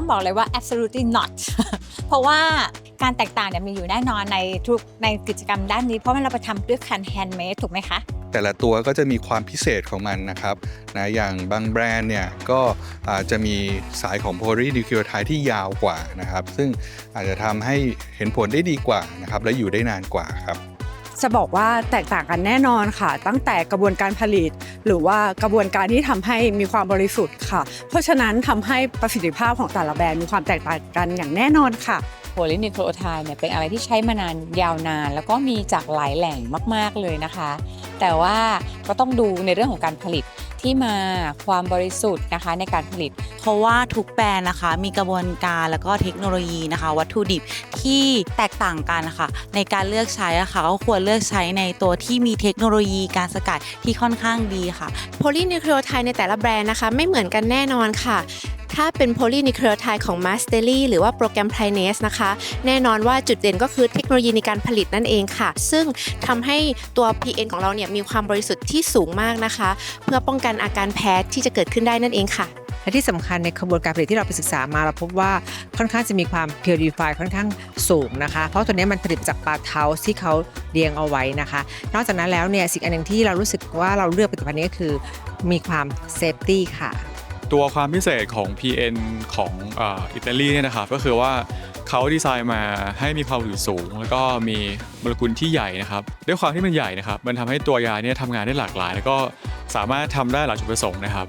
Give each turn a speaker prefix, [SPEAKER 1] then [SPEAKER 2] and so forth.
[SPEAKER 1] ต้องบอกเลยว่า absolutely not เพราะว่าการแตกต่างเนี่ยมีอยู่แน่นอนในทุกในกิจกรรมด้านนี้ เพราะว่าเราไปทำด้วยคันแฮนด์เมดถูกไหมคะ
[SPEAKER 2] แต่ละตัวก็จะมีความพิเศษของมันนะครับนะอย่างบางแบรนด์เนี่ยก็จจะมีสายของโพลีดิคิวไทที่ยาวกว่านะครับ ซึ่งอาจจะทำให้เห็นผลได้ดีกว่านะครับและอยู่ได้นานกว่าครับ
[SPEAKER 3] จะบอกว่าแตกต่างกันแน่นอนค่ะ ตั้งแต่กระบวนการผลิต หรือว่ากระบวนการที่ทำให้มีความบริสุทธิ์ค่ะ เพราะฉะนั้นทำให้ประสิทธิภาพของแต่ละแบรนด์มีความแตกต่างกันอย่างแน่นอนค่ะ
[SPEAKER 4] โพลินิโคลไทด์เนี่ยเป็นอะไรที่ใช้มานานยาวนาน แล้วก็มีจากหลายแหล่งมาก ๆเลยนะคะ แต่ว่าก็ต้องดูในเรื่องของการผลิต ที่มาความบริสุทธิ์นะคะในการผลิต
[SPEAKER 5] เพราะว่าทุกแบรนด์นะคะมีกระบวนการแล้วก็เทคโนโลยีนะคะ วัตถุดิบที่แตกต่างกันนะคะในการเลือกใช้อะค่ะก็ควรเลือกใช้ในตัวที่มีเทคโนโลยีการสกัดที่ค่อนข้างดีค่ะ
[SPEAKER 6] โพลีนิวคลีโอไทด์ในแต่ละแบรนด์นะคะ ไม่เหมือนกันแน่นอนค่ะ ถ้าเป็นโพลีนิคลีโอไทของ m a s t e r y หรือว่าโปรแกรม p r i n a s นะคะ แน่นอนว่าจุดเด่นก็คือเทคโนโลยีในการผลิตนั่นเองค่ะ ซึ่งทำให้ตัว PN ของเราเนี่ยมีความบริสุทธิ์ที่สูงมากนะคะ เพื่อป้องกันอาการแพ้ที่จะเกิดขึ้นได้นั่นเองค่ะ
[SPEAKER 7] และที่สำคัญในกระบวนการผลิตที่เราไปศึกษามาเราพบว่าค่อนข้างจะมีความ purify ค่อนข้างสูงนะคะ เพราะตัวนี้มันผลิตจากปลาเทาที่เขาเรียงเอาไว้นะคะ นอกจากนั้นแล้วเนี่ยสิ่งอันหนึ่งที่เรารู้สึกว่าเราเลือกผลิตภัณฑ์นี้ก็คือมีความ safety ค่ะ
[SPEAKER 8] ตัวความพิเศษของ PN ของอออิตาลีเนี่ยนะครับก็คือว่าเขาดีไซน์มาให้มีความอยู่สูง แล้วก็มีโมเลกุลที่ใหญ่นะครับด้วยความที่มันใหญ่นะครับมันทำให้ตัวยาเนี่ยทำงานได้หลากหลาย แล้วก็สามารถทำได้หลายจุดประสงค์นะครับ